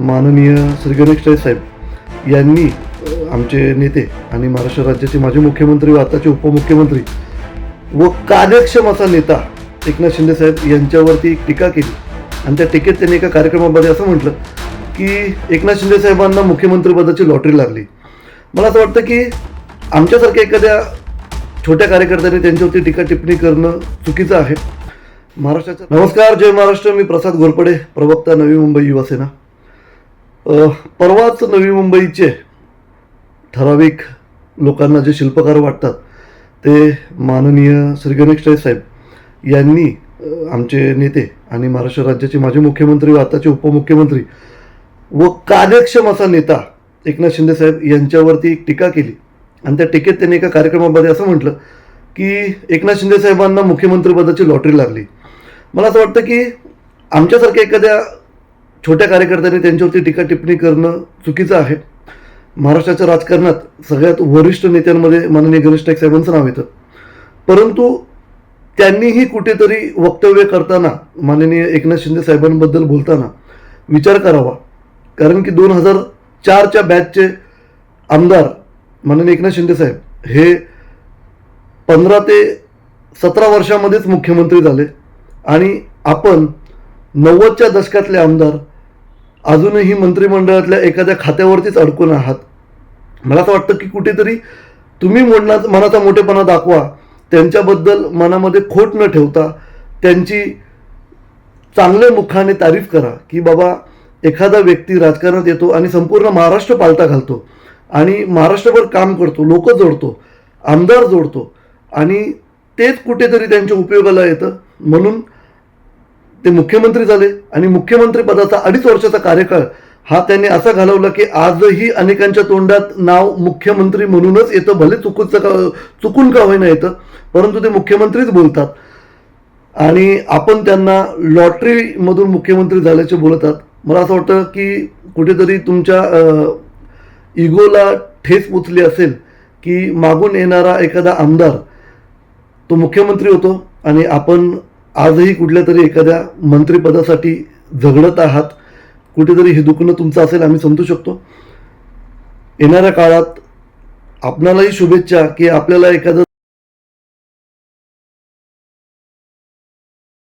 माननीय श्री गणेश साहेब यांनी आमचे नेते आणि महाराष्ट्र राज्याचे माजी मुख्यमंत्री व आताचे उपमुख्यमंत्री व कार्यक्षम असा नेता एकनाथ शिंदे साहेब यांच्यावरती एक टीका केली. आणि त्या टीकेत त्यांनी एका कार्यक्रमामध्ये असं म्हटलं की एकनाथ शिंदे साहेबांना मुख्यमंत्रीपदाची लॉटरी लागली. मला असं वाटतं की आमच्यासारख्या एखाद्या छोट्या कार्यकर्त्यांनी त्यांच्यावरती टीका टिप्पणी करणं चुकीचं आहे. महाराष्ट्राचा नमस्कार जय महाराष्ट्र. मी प्रसाद घोरपडे प्रवक्ता नवी मुंबई युवासेना. परवाच नवी मुंबईचे ठराविक लोकांना जे शिल्पकार वाटतात ते माननीय श्री गणेश साहेब यांनी आमचे नेते आणि महाराष्ट्र राज्याचे माजी मुख्यमंत्री व आताचे उपमुख्यमंत्री व कार्यक्षम असा नेता एकनाथ शिंदे साहेब यांच्यावरती एक टीका केली. आणि त्या टीकेत त्यांनी एका कार्यक्रमामध्ये असं म्हटलं की एकनाथ शिंदे साहेबांना मुख्यमंत्रीपदाची लॉटरी लागली. मला असं वाटतं की आमच्यासारख्या एखाद्या छोट्या कार्यकर्त्यांनी त्यांच्यावरती टीका टिप्पणी करणं चुकीचं आहे. महाराष्ट्राच्या राजकारणात सगळ्यात वरिष्ठ नेत्यांमध्ये माननीय गणेश नाईक साहेबांचं नाव येतं. परंतु त्यांनीही कुठेतरी वक्तव्य करताना माननीय एकनाथ शिंदे साहेबांबद्दल बोलताना विचार करावा. कारण की दोन हजार चारच्या बॅचचे आमदार माननीय एकनाथ शिंदे साहेब हे पंधरा ते सतरा वर्षामध्येच मुख्यमंत्री झाले आणि आपण नव्वदच्या दशकातले आमदार अजूनही मंत्रिमंडळातल्या एखाद्या खात्यावरतीच अडकून आहात. मला असं वाटतं की कुठेतरी तुम्ही मनात मनाचा मोठेपणा दाखवा. त्यांच्याबद्दल मनामध्ये खोट न ठेवता त्यांची चांगल्या मुखाने तारीफ करा की बाबा एखादा व्यक्ती राजकारणात येतो आणि संपूर्ण महाराष्ट्र पालता घालतो आणि महाराष्ट्रभर काम करतो लोक जोडतो आमदार जोडतो आणि तेच कुठेतरी त्यांच्या उपयोगाला येतं. म्हणून ते मुख्यमंत्री झाले आणि मुख्यमंत्री पदाचा अडीच वर्षाचा कार्यकाळ हा त्यांनी असा घालवला की आजही अनेकांच्या तोंडात नाव मुख्यमंत्री म्हणूनच येतं भले चुकूचं का चुकून का होईना येतं परंतु ते मुख्यमंत्रीच बोलतात. आणि आपण त्यांना लॉटरीमधून मुख्यमंत्री झाल्याचे बोलतात. मला असं वाटतं की कुठेतरी तुमच्या इगोला ठेस पोचली असेल की मागून येणारा एखादा आमदार तो मुख्यमंत्री होतो आणि आपण आजही कुठल्या तरी एखाद्या मंत्रिपदासाठी झगडत आहात कुठेतरी हे दुखणं तुमचं असेल आम्ही समजू शकतो. येणाऱ्या काळात आपणालाही शुभेच्छा की आपल्याला एखादं